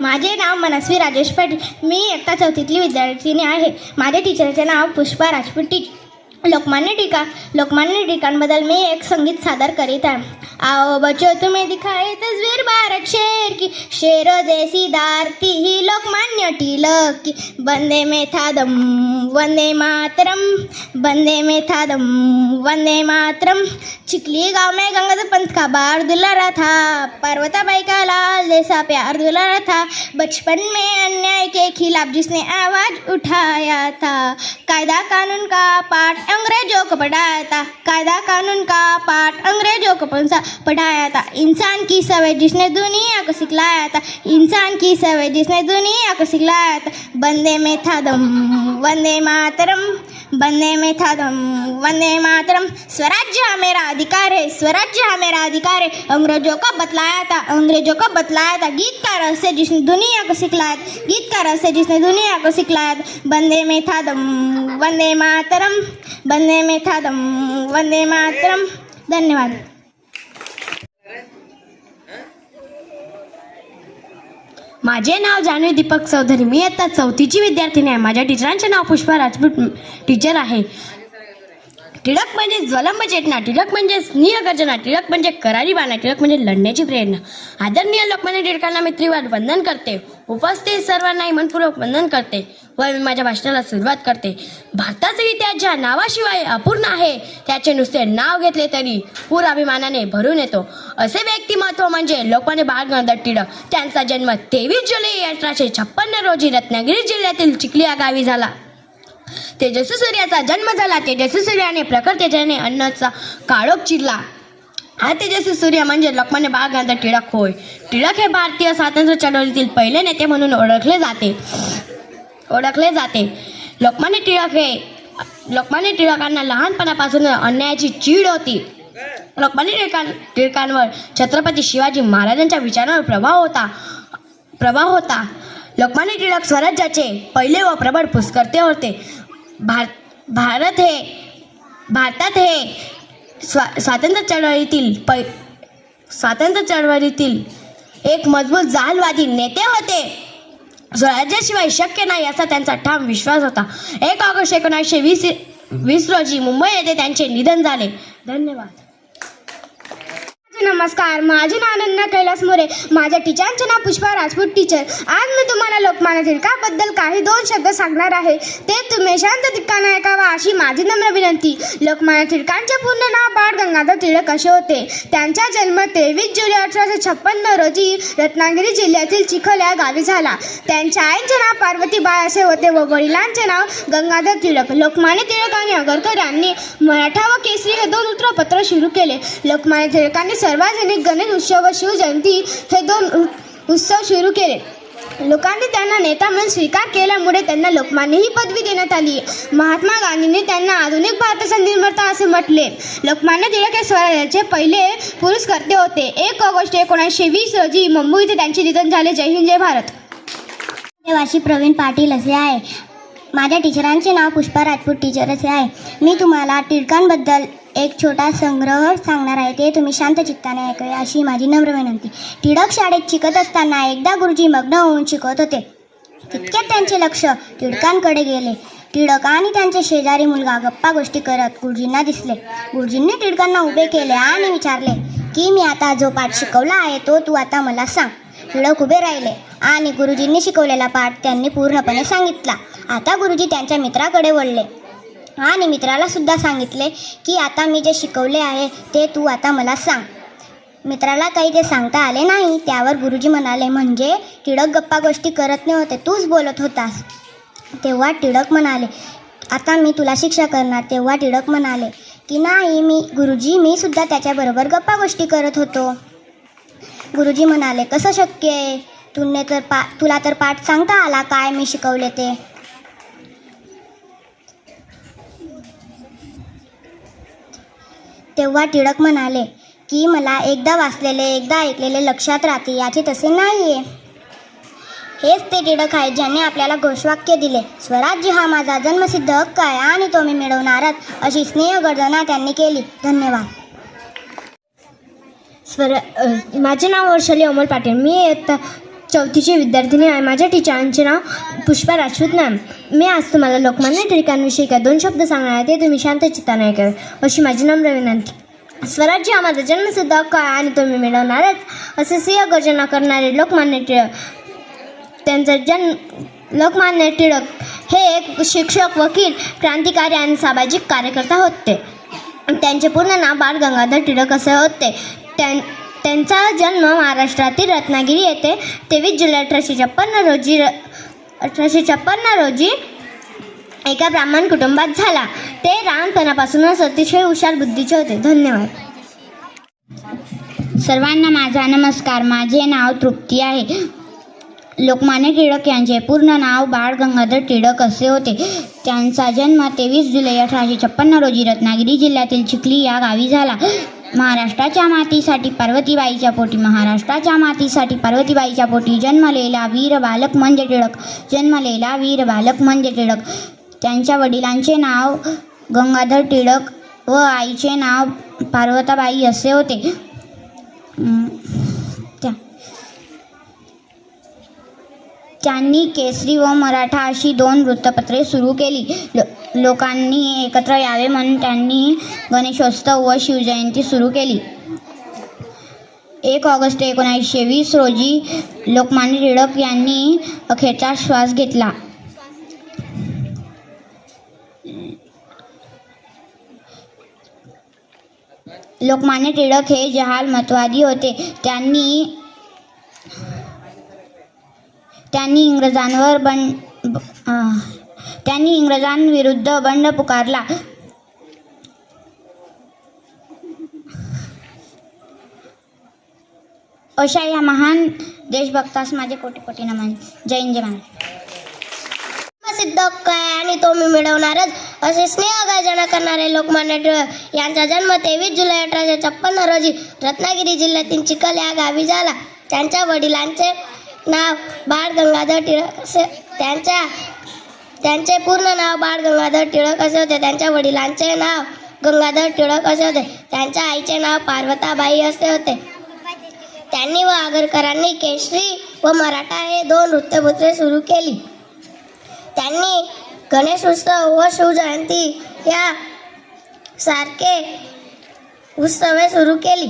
माझे नाव मनस्वी राजेश पाटील मी इयत्ता चौथीतली विद्यार्थिनी आहे. माझ्या टीचरचे नाव पुष्पा राजपूत टीच लोकमान्य टीका लोकमान्य टीकांबद्दल मी एक संगीत सादर करीत आहे. आओ बच्चो तुम्हें दिखाए तस्वीर भारत शेर की. शेर जैसी दारती ही लोकमान्य टी की बंदे में था दम वंदे मातरम बंदे में था दम वंदे मातरम। चिखली गाँव में गंगाधर पंत का बार दुलारा था, पर्वताबाई का लाल जैसा प्यार दुलारा था। बचपन में अन्याय के खिलाफ जिसने आवाज़ उठाया था, कायदा कानून का पाठ अंग्रेज़ों को पढ़ाया था, कायदा कानून का पाठ अंग्रेज़ों को पढ़ाया था। इंसान की सवय जिसने दुनिया को सिखलाया था, इंसान की सवय जिसने दुनिया को सिखलाया था बंदे में था दम वंदे मातरम बंदे में था दम वंदे मातरम। स्वराज्य मेरा अधिकार है, स्वराज्य मेरा अधिकार है। अंग्रेज़ों को बतलाया था, अंग्रेज़ों को बतलाया था। गीत का रहस्य जिसने दुनिया को सिखलाया था, गीत का रहस्य जिसने दुनिया को सिखलाया था। बंदे में था दम वंदे मातरम बंदे में था दम वंदे मातरम। धन्यवाद। माझे नाव जान्हवी दीपक चौधरी. मी आता चौथीची विद्यार्थिनी आहे. माझ्या टीचरांचे नाव पुष्पा राजपूत टीचर आहे. टिळक म्हणजे ज्वलंब चेतना म्हणजे टिळक म्हणजे स्नेहगर्जना टिळक म्हणजे करारी बाणा टिळक म्हणजे लढण्याची प्रेरणा. आदरणीय लोकमान्य टिळकांना मी त्रिवार वंदन करते. उपस्थित सर्वांनाही मनपूर्वक वंदन करते. व मी माझ्या भाषणाला सुरुवात करते. भारताचा इतिहास ज्या नावाशिवाय अपूर्ण आहे त्याचे नुसते नाव घेतले तरी पूर अभिमानाने भरून येतो. असे व्यक्तिमत्व म्हणजे लोकमान्य बाळ गंगाधर टिळक. त्यांचा जन्म तेवीस जुलै अठराशे छप्पन्न रोजी रत्नागिरी जिल्ह्यातील चिखली या गावी झाला. तेजस्वी सूर्याचा जन्म झाला. तेजस्वी सूर्याने प्रखर तेजाने अन्नाचा काळोख चिरला. हा तेजस्वी सूर्य म्हणजे लोकमान्य बाळ गांधा टिळक होय. टिळक हे भारतीय स्वातंत्र्य चळवळीतील पहिले नेते म्हणून ओळखले जाते. ओळखले जाते. लोकमान्य टिळक हे लोकमान्य टिळकांना लहानपणापासून अन्यायाची चीड होती. लोकमान्य टिळकां टिळकांवर छत्रपती शिवाजी महाराजांच्या विचारांवर प्रभाव होता. प्रभाव होता. लोकमान्य टिळक स्वराज्याचे पहिले व प्रबळ पुष्कर्ते होते. भार भारत हे भारतात हे स्वा स्वातंत्र्य चळवळीतील पै स्वातंत्र्य चळवळीतील एक मजबूत जालवादी नेते होते. स्वराज्याशिवाय शक्य नाही असा त्यांचा ठाम विश्वास होता. एक ऑगस्ट एकोणीसशे वीस वीस रोजी मुंबई येथे त्यांचे निधन झाले. धन्यवाद. नमस्कार माझे नाव अनन्या कैलास मोरे. माझ्या टीचरचे नाव पुष्पा राजपूत टीचर आज मी तुम्हाला लोकमान्य टिळकाबद्दल काही दोन शब्द सांगणार आहे. ते तुम्ही शांत ठिकाणा ऐकावा अशी माझी नम्र विनंती. लोकमान्य टिळकांचे पूर्ण नाव बाळ गंगाधर टिळक असे होते. त्यांचा जन्म तेवीस जुलै अठराशे छप्पन्न रोजी रत्नागिरी जिल्ह्यातील चिखल या गावी झाला. त्यांच्या आईचे नाव पार्वतीबाई असे होते व वडिलांचे नाव गंगाधर टिळक लोकमान्य टिळक आणि आगरकर यांनी मराठा व केसरी हे दोन वृत्तपत्र सुरू केले. लोकमान्य टिळकांनी सार्वजनिक गणेश उत्सव व शिवजयंती हे दोन उत्सव सुरू केले. लोकांनी त्यांना नेता म्हणून स्वीकार केल्यामुळे त्यांना लोकमान्य ही पदवी देण्यात आली. महात्मा गांधींनी त्यांना आधुनिक भारताचा निर्माता असे म्हटले. लोकमान्य टिळक हे स्वराज्याचे पहिले पुरस्कर्ते होते. एक ऑगस्ट एकोणीसशे वीस रोजी मुंबई इथे त्यांचे निधन झाले. जय हिंद जय भारत. देवाशी प्रवीण पाटील असे आहे. माझ्या टीचरांचे नाव पुष्पा राजपूत टीचर असे आहे. मी तुम्हाला टिळकांबद्दल एक छोटा संग्रह सांगणार आहे. ते तुम्ही शांत चित्ताने ऐकावे अशी माझी नम्र विनंती. टिळक शाळेत शिकत असताना एकदा गुरुजी मग्न होऊन शिकवत होते. तितक्यात त्यांचे लक्ष टिळकांकडे गेले. टिळक आणि त्यांचे शेजारी मुलगा गप्पा गोष्टी करत गुरुजींना दिसले. गुरुजींनी टिळकांना उभे केले आणि विचारले की मी आता जो पाठ शिकवला आहे तो तू आता मला सांग. टिळक उभे राहिले आणि गुरुजींनी शिकवलेला पाठ त्यांनी पूर्णपणे सांगितला. आता गुरुजी त्यांच्या मित्राकडे वळले. आणि मित्राला सुद्धा सांगितले की आता मी जे शिकवले आहे ते तू आता मला सांग. मित्राला काही ते सांगता आले नाही. त्यावर गुरुजी म्हणाले म्हणजे टिळक गप्पा गोष्टी करत नव्हते तूच बोलत होतास. तेव्हा टिळक म्हणाले आता मी तुला शिक्षा करणार. तेव्हा टिळक म्हणाले की नाही मी गुरुजी मी सुद्धा त्याच्याबरोबर गप्पा गोष्टी करत होतो. गुरुजी म्हणाले कसं शक्य आहे? तुने तर पा तुला तर पाठ सांगता आला काय मी शिकवले ते? तेव्हा टिळक म्हणाले की मला एकदा वाचलेले एकदा ऐकलेले लक्षात राहते याचे तसे नाही आहे हेच ते टिळक आहेत ज्यांनी आपल्याला घोषवाक्य दिले. स्वराज्य हा माझा जन्मसिद्ध हक्क आहे आणि तो मी मिळवणारच अशी स्नेहगर्जना त्यांनी केली. धन्यवाद. स्वर माझे नाव वर्षाली अमोल पाटील. मी येत चौथीची विद्यार्थिनी आहे. माझ्या टीचरांचे नाव पुष्पा राजपूत मॅम. मी आज तुम्हाला लोकमान्य टिळकांविषयी काय दोन शब्द सांगणार आहे. ते तुम्ही शांत चित्ताने ऐकावे अशी माझी नम्र विनंती. स्वराज्य हा माझा जन्मसिद्ध हक्क आहे आणि तुम्ही मिळवणारच असे सिंह गर्जना करणारे लोकमान्य टिळक त्यांचा जन्म लोकमान्य टिळक हे एक शिक्षक वकील क्रांतिकारी आणि सामाजिक कार्यकर्ता होते. त्यांचे पूर्ण नाव बाळ गंगाधर टिळक असे होते. त्यां त्यांचा जन्म महाराष्ट्रातील रत्नागिरी येथे तेवीस जुलै अठराशे छप्पन्न रोजी र अठराशे छप्पन्न रोजी एका ब्राह्मण कुटुंबात झाला. ते लहानपणापासूनच अतिशय हुशार बुद्धीचे होते. धन्यवाद. सर्वांना माझा नमस्कार. माझे नाव तृप्ती आहे. लोकमान्य टिळक यांचे पूर्ण नाव बाळ गंगाधर टिळक असे होते. त्यांचा जन्म तेवीस जुलै अठराशे छप्पन्न रोजी रत्नागिरी जिल्ह्यातील चिखली या गावी झाला. महाराष्ट्राच्या मातीसाठी पार्वतीबाईच्या पोटी महाराष्ट्राच्या मातीसाठी पार्वतीबाईच्या पोटी. जन्मलेला वीर बालक म्हणजे टिळक. जन्मलेला वीर बालक म्हणजे टिळक. त्यांच्या वडिलांचे नाव गंगाधर टिळक व आईचे नाव पार्वताबाई असे होते. त्यांनी केसरी व मराठा अशी दोन वृत्तपत्रे सुरू केली. लो लोकांनी एकत्र यावे म्हणून त्यांनी गणेशोत्सव व शिवजयंती सुरू केली. एक ऑगस्ट एकोणीसशे वीस रोजी लोकमान्य टिळक यांनी अखेरचा श्वास घेतला. लोकमान्य टिळक हे जहाल मतवादी होते. त्यांनी त्यांनी इंग्रजांवर बंड त्यांनी इंग्रजांविरुद्ध बंड पुकारला. अशा या महान देशभक्तास माझे कोटी कोटी नमन. जय हिंद जय सिद्ध आणि तो मी मिळवणारच असे स्नेह गर्जना करणारे लोकमान्य टिळक यांचा जन्म तेवीस जुलै अठराशे छप्पन्न रोजी रत्नागिरी जिल्ह्यातील चिखल या गावी झाला. त्यांच्या वडिलांचे नाव बाळ गंगाधर टिळक असे. त्यांच्या त्यांचे पूर्ण नाव बाळ गंगाधर टिळक असे होते. त्यांच्या वडिलांचे नाव गंगाधर टिळक असे होते. त्यांच्या आईचे नाव पार्वताबाई असे होते. त्यांनी व आगरकरांनी केशरी व मराठा हे दोन वृत्तपत्रे सुरू केली. त्यांनी गणेश उत्सव व शिवजयंती या सारखे उत्सवे सुरू केली.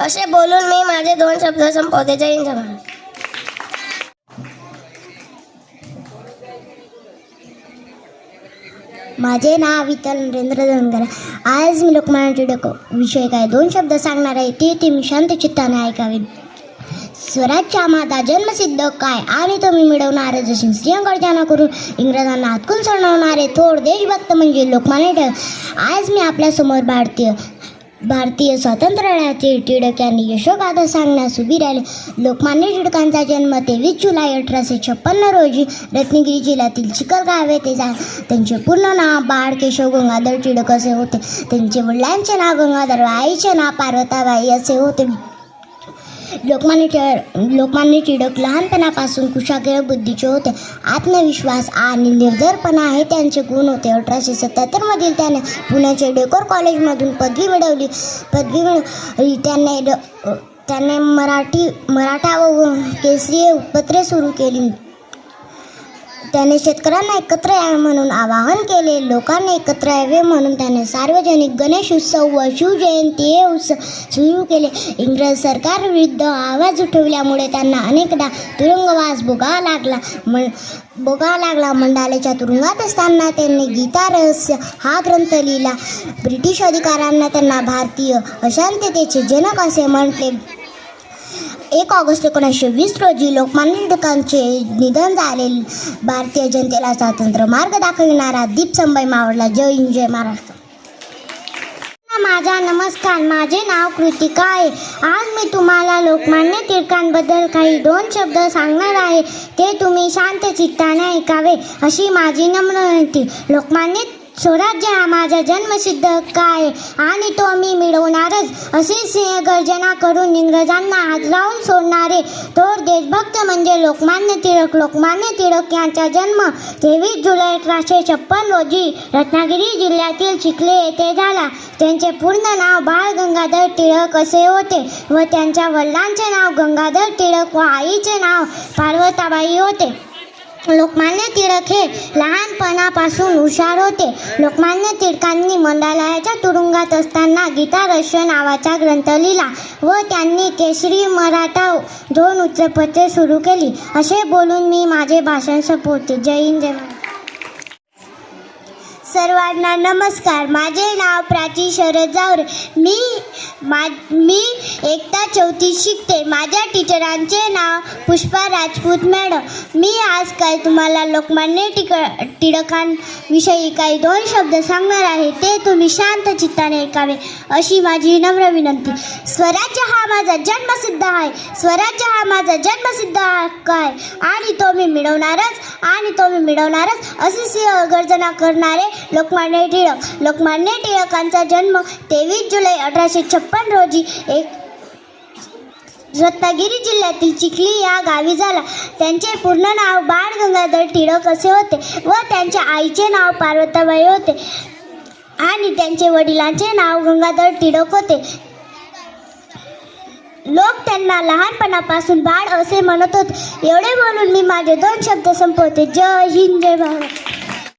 असे बोलून मी माझे दोन शब्द संपवते. जय हिंद महाराज माझे नाव विठ्ठल नरेंद्र धनगर. आज मी लोकमान्य टिळक विषय काय दोन शब्द सांगणार आहे. ते तुम्ही मी शांत चित्ताने ऐकावे स्वराज्य माता जन्मसिद्ध काय आणि तुम्ही मिळवणारे जसे जशी करून इंग्रजांना हातकून सोडवणारे थोर देशभक्त म्हणजे लोकमान्य टिळक. आज मी आपल्यासमोर भारतीय भारतीय स्वातंत्र्याचे टिळक यांनी यशोगाथा सांगण्यास उभी राहिले. लोकमान्य टिळकांचा जन्म तेवीस जुलै अठराशे छप्पन्न रोजी रत्नागिरी जिल्ह्यातील चिखलगाव येथे झाला. त्यांचे पूर्ण नाव बाळ केशव गंगाधर टिळक असे होते. त्यांचे वडिलांचे नाव गंगाधर व आईचे नाव पार्वताबाई असे होते. लोकमान्य टिळक लोकमान्य टिळक लहानपणापासून कुशाग्र बुद्धीचे होते. आत्मविश्वास आणि निर्धरपणा हे त्यांचे गुण होते. अठराशे सत्याहत्तरमधील त्याने पुण्याचे डेकोर कॉलेजमधून पदवी मिळवली. पदवी मिळवली त्याने ड- त्याने मराठी मराठा व केसरी हे पत्रे सुरू केली. त्याने शेतकऱ्यांना एकत्र यावे म्हणून आवाहन केले. लोकांनी एकत्र यावे म्हणून त्याने सार्वजनिक गणेश उत्सव व शिवजयंती हे उत्सव सुरू केले. इंग्रज सरकारविरुद्ध आवाज उठवल्यामुळे त्यांना अनेकदा तुरुंगवास भोगावा लागला. म भोगावा लागला. मंडालेच्या तुरुंगात असताना त्यांनी गीता रहस्य हा ग्रंथ लिहिला. ब्रिटिश अधिकाऱ्यांना त्यांना भारतीय अशांततेचे जनक असे म्हटले. एक ऑगस्ट एकोणीसशे वीस रोजी लोकमान्य टिळकांचे निधन झाले. भारतीय जनतेला स्वातंत्र्य मार्ग दाखविणारा दीप संभाई मावळला. जय हिंद जय महाराष्ट्र. माझा नमस्कार. माझे नाव कृतिका आहे. आज मी तुम्हाला लोकमान्य टिळकांबद्दल काही दोन शब्द सांगणार आहे. ते तुम्ही शांत चित्ताने ऐकावे अशी माझी नम्र विनंती. लोकमान्य स्वराज्य हा माझा जन्मसिद्ध हक्क आहे आणि तो मी मिळवणारच. असे सिंहगर्जना करून इंग्रजांना हादरावून सोडणारे थोर देशभक्त म्हणजे लोकमान्य टिळक. लोकमान्य टिळक यांचा जन्म तेवीस जुलै अठराशे छप्पन रोजी रत्नागिरी जिल्ह्यातील चिखले येथे झाला. त्यांचे पूर्ण नाव बाळ गंगाधर टिळक असे होते व त्यांच्या वडिलांचे नाव गंगाधर टिळक व आईचे नाव पार्वताबाई होते. लोकमान्य टिळक हे लहानपणापासून हुशार होते. लोकमान्य टिळकांनी मंडालयाच्या तुरुंगात असताना गीता रहस्य नावाचा ग्रंथ लिहिला व त्यांनी केसरी मराठा दोन वृत्तपत्रे सुरू केली. असे बोलून मी माझे भाषण संपवते. जय हिंद जय सर्वांना नमस्कार. माझे नाव प्राची शरद जावरे. मी मा मी एकता चौथी शिकते. माझ्या टीचरांचे नाव पुष्पा राजपूत मॅडम. मी आज काय तुम्हाला लोकमान्य टिक टिळकांविषयी काही दोन शब्द सांगणार आहे ते तुम्ही शांत चित्ताने ऐकावे अशी माझी नम्र विनंती. स्वराज्य हा माझा जन्मसिद्ध आहे. स्वराज्य हा माझा जन्मसिद्ध हक्क आहे. आणि तो मी मिळवणारच आणि तो मी मिळवणारच अशी सिंह गर्जना करणारे लोकमान्य टिळक. लोकमान्य टिळकांचा जन्म तेवीस जुलै अठराशे छप्पन रोजी एक रत्नागिरी जिल्ह्यातील चिखली या गावी झाला. त्यांचे पूर्ण नाव बाळ गंगाधर टिळक असे होते व त्यांच्या आईचे नाव पार्वताबाई होते. आणि त्यांचे वडिलांचे नाव गंगाधर टिळक होते. लोक त्यांना लहानपणापासून बाळ असे म्हणत होते. एवढे बोलून मी माझे दोन शब्द संपवते. जय हिंद जय भारत.